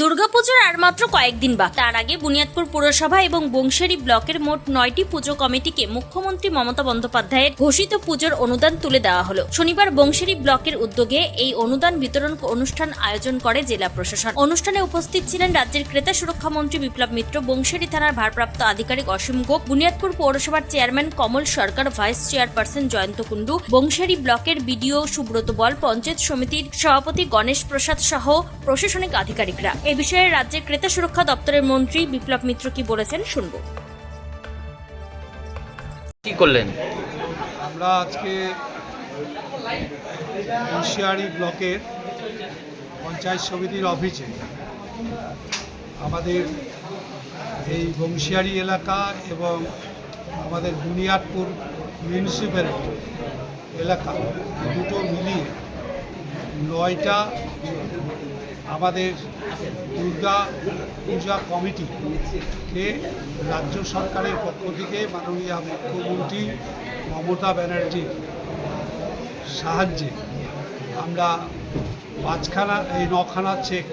দুর্গাপুজোর আর মাত্র কয়েকদিন বাকি। তার আগে বুনিয়াদপুর পুরসভা এবং বংশেরি ব্লকের মোট নয়টি পুজো কমিটিকে মুখ্যমন্ত্রী মমতা বন্দ্যোপাধ্যায়ের ঘোষিত পুজোর অনুদান তুলে দেওয়া হলো। শনিবার বংশেরি ব্লকের উদ্যোগে এই অনুদান বিতরণ অনুষ্ঠান আয়োজন করে জেলা প্রশাসন। অনুষ্ঠানে উপস্থিত ছিলেন রাজ্যের ক্রেতা সুরক্ষা মন্ত্রী বিপ্লব মিত্র বংশেরি থানার ভারপ্রাপ্ত আধিকারিক অসীম গোপ, বুনিয়াদপুর পৌরসভার chairman Kamal Sarkar, vice chairperson Jayanta Kundu Bansihari ব্লকের বিডিও সুব্রত বল, পঞ্চায়েত সমিতির সভাপতি গণেশ প্রসাদ সহ প্রশাসনিক আধিকারিকরা। এ বিষয়ে রাজ্যের ক্রেতা সুরক্ষা দপ্তরের মন্ত্রী বিপ্লব মিত্র কি বলেছেন শুনব। কি করলেন? আমরা আজকে হুঁশিয়ারি ব্লকের পঞ্চায়েত সমিতির অফিসে আমাদের এই বংশিয়ারি এলাকা এবং আমাদের বুনিয়াদপুর মিউনিসিপ্যালিটি এলাকা দুটো মিলিয়ে নয়টা আমাদের দুর্গা পূজা কমিটিকে রাজ্য সরকারের পক্ষ থেকে মাননীয় মুখ্যমন্ত্রী মমতা ব্যানার্জির সাহায্যে আমরা পাঁচখানা এই নখানা চেক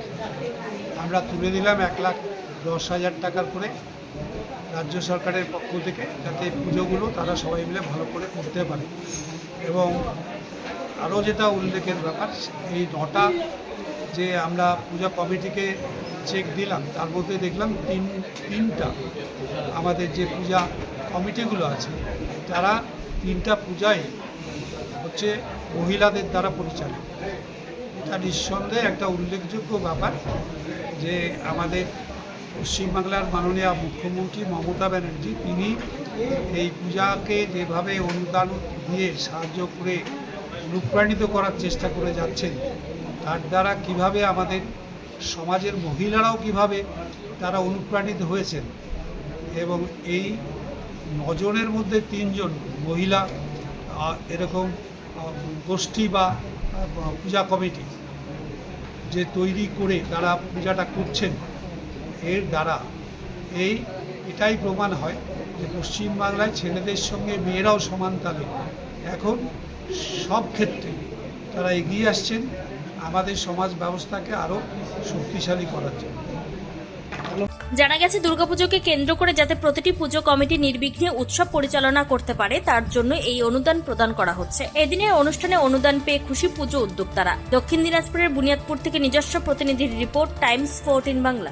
আমরা তুলে দিলাম এক লাখ দশ হাজার টাকার করে রাজ্য সরকারের পক্ষ থেকে যাতে পুজোগুলো তারা সবাই মিলে ভালো করে করতে পারে। এবং আরও যেটা উল্লেখের ব্যাপার, এই নটা যে আমরা পূজা কমিটিকে চেক দিলাম, তার মধ্যে দেখলাম তিন, তিনটা আমাদের যে পূজা কমিটিগুলো আছে, তারা তিনটা পূজাই হচ্ছে মহিলাদের দ্বারা পরিচালিত। এটা নিঃসন্দেহে একটা উল্লেখযোগ্য ব্যাপার যে আমাদের পশ্চিমবাংলার মাননীয় মুখ্যমন্ত্রী মমতা ব্যানার্জি, তিনি এই পূজাকে যেভাবে অনুদান দিয়ে সাহায্য করে অনুপ্রাণিত করার চেষ্টা করে যাচ্ছেন তার দ্বারা কীভাবে আমাদের সমাজের মহিলারাও কীভাবে তারা অনুপ্রাণিত হয়েছেন এবং এই নজনের মধ্যে তিনজন মহিলা এরকম গোষ্ঠী বা পূজা কমিটি যে তৈরি করে তারা পূজাটা করছেন, এর দ্বারা এই, এটাই প্রমাণ হয় যে পশ্চিমবাংলায় ছেলেদের সঙ্গে মেয়েরাও সমান তালে। এখন সব ক্ষেত্রে তারা এগিয়ে আসছেন। আমাদের সমাজ ব্যবস্থাকে আরও শক্তিশালী করার জন্য। জানা গেছে, দুর্গাপুজোকে কেন্দ্র করে যাতে প্রতিটি পুজো কমিটি নির্বিঘ্নে উৎসব পরিচালনা করতে পারে, তার জন্য এই অনুদান প্রদান করা হচ্ছে। এদিনের অনুষ্ঠানে অনুদান পেয়ে খুশি পুজো উদ্যোক্তারা। দক্ষিণ দিনাজপুরের বুনিয়াদপুর থেকে নিজস্ব প্রতিনিধির রিপোর্ট, টাইমস ফোরটিন বাংলা।